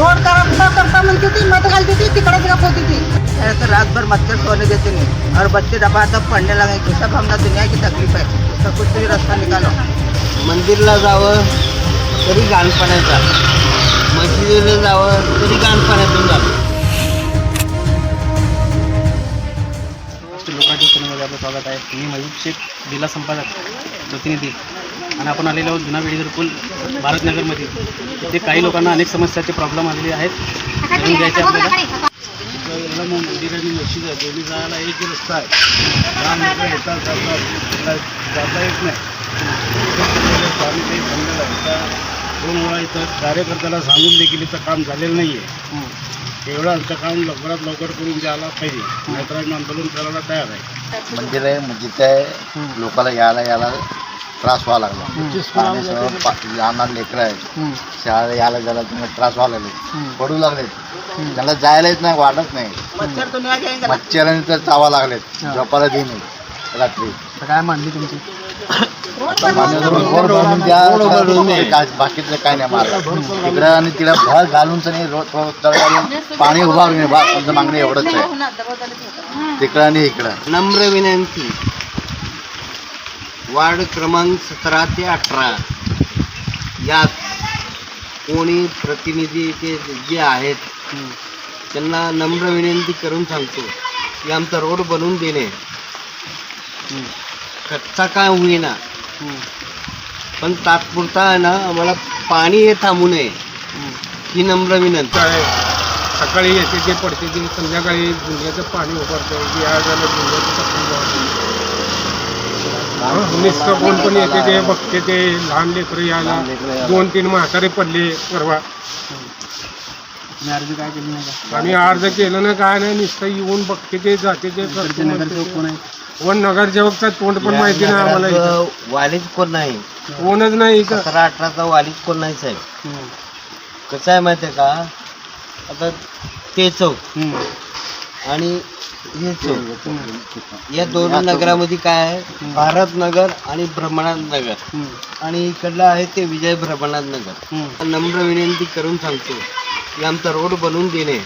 Road करता करता म्हणते ती मत घालते ती तिकडेच गप ती. ऐसे तर रातभर मत सोने देते नाही और बच्चे डबा दब पढ़ने लगे सब हमना दुनिया की तकलीफ आहे? उसका कुछ रस्ता निकालो मंदिरला जावं तरी गाणपणाचा मशिदीला जावं तरी गाणपणातून जावं लोकांच्या स्वागत आहे. मी मयूर शेख जिल्हा संपादक प्रतिनिधी. आणि आपण आलेलो आहोत जुना वेळीकर पूल भारतनगरमध्ये इथे काही लोकांना अनेक समस्याचे प्रॉब्लेम आलेले आहेत. जाणून घ्यायचे आपल्याला. इथं मंदिर आणि मशीद आहे. दोन्ही जायला एक रस्ता आहे. लहान लोकं येतात जातात काय जाता येत नाही. आम्ही काही थांबलेलं आहे त्या दोन वेळा इथं कार्यकर्त्याला सांगून देखील इथं काम झालेलं नाही आहे एवढं आमचं काम लवकरात लवकर करून द्यायला पाहिजे. नाहीतर आम्ही आंदोलन करायला तयार आहे. मंदिर आहे मस्जिद आहे. लोकांना यायला यायला त्रास व्हावा लागला. आणि सगळं पा- लहान लेकरं आहेत. शाळेला यायला जायला तुम्हाला त्रास व्हायला लागले. पडू लागलेत त्यांना जायला येत नाही वाटत नाही. मच्छर नहीं? मच्छरांनी तर चावा लागलेत झोपायला दे नाही रात्री. तर काय मांडली तुमची? आता पाण्याचं रोड बनवून द्या. तर काय- बाकीचं काय नाही मारलं तिकडं आणि तिला भर घालून रोड तळ घालून पाणी उभारून बा तुमचं मागणी एवढंच आहे. तिकडं आणि इकडं. नम्र विनंती. वार्ड क्रमांक सतरा ते अठरा. यात कोणी प्रतिनिधी ते जे आहेत त्यांना नम्र विनंती करून सांगतो की आमचा रोड बनवून देणे. कच्चा काय होईना? पण तात्पुरता आहे ना आम्हाला पाणी हे थांबू नये. ही नम्र विनंती. आहे? सकाळी येते जे पडते ते संध्याकाळी गुंड्याचं पाणी उभारतं या झालं गुंड्याचं नुसतं कोण पण येते ते बघते ते लहान लेकरं यायला. दोन तीन म्हातारे पडले परवा. अर्ज काय केली नाही का? आम्ही अर्ज केलं ना काय नाही नुसतं येऊन बघते ते जाते ते करते नगरसेवक कोण म्हणते. आहे वन नगरसेवकचा तोंड पण माहिती नाही आम्हाला इथं. वालीच कोण नाही? कोणच नाही इथं. सतरा अठराचा वालीच कोण नाही साहेब? कसं आहे माहिती आहे का? आता ते चौक. आणि हे चौक या दोन नगरामध्ये काय आहे? भारत नगर आणि भ्रमणात नगर. आणि इकडलं आहे ते विजय भ्रमणात नगर. नम्र विनंती करून सांगतो की आमचा रोड बनवून देणे.